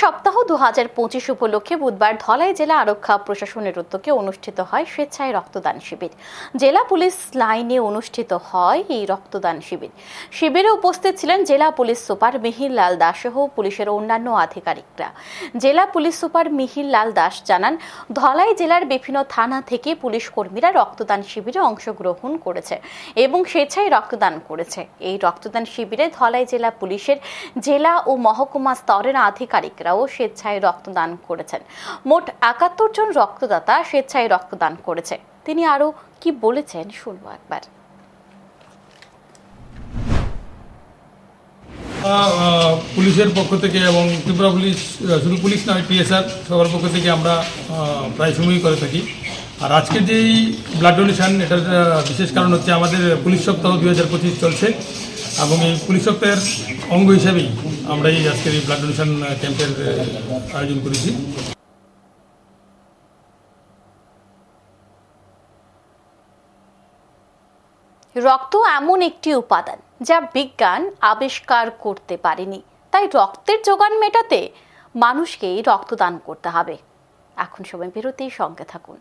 সপ্তাহ দু হাজার পঁচিশ উপলক্ষে বুধবার ধলাই জেলা আরক্ষা প্রশাসনের উদ্যোগে অনুষ্ঠিত হয় স্বেচ্ছায় রক্তদান শিবির। জেলা পুলিশ লাইনে অনুষ্ঠিত হয় এই রক্তদান শিবির। শিবিরে উপস্থিত ছিলেন জেলা পুলিশ সুপার মিহির লাল দাস সহ পুলিশের অন্যান্য আধিকারিকরা। জেলা পুলিশ সুপার মিহির লাল দাস জানান, ধলাই জেলার বিভিন্ন থানা থেকে পুলিশ কর্মীরা রক্তদান শিবিরে অংশগ্রহণ করেছে এবং স্বেচ্ছায় রক্তদান করেছে। এই রক্তদান শিবিরে ধলাই জেলা পুলিশের জেলা ও মহকুমা স্তরের আধিকারিকরাও স্বেচ্ছায় রক্তদান করেছেন। মোট একাত্তর জন রক্তদাতা স্বেচ্ছায় রক্তদান করেছে। তিনি আরও কি বলেছেন শুনব একবার। পুলিশের পক্ষ থেকে এবং ত্রিপুরা পুলিশ শুধু পুলিশ নয় টিএসআর সবার পক্ষ থেকে আমরা প্রায় সময়ই করে থাকি। আর আজকের যেই ব্লাড ডোনেশন এটার বিশেষ কারণ হচ্ছে আমাদের পুলিশ সপ্তাহ দু হাজার পঁচিশ চলছে। এবং এই পুলিশ সপ্তাহের অঙ্গ হিসাবেই আমরা এই আজকের এই ব্লাড ডোনেশন ক্যাম্পের আয়োজন করেছি। রক্ত এমন একটি উপাদান যা বিজ্ঞান আবিষ্কার করতে পারেনি। তাই রক্তের যোগান মেটাতে মানুষকেই রক্তদান করতে হবে। এখন সময় বিরতির সঙ্গে থাকুন।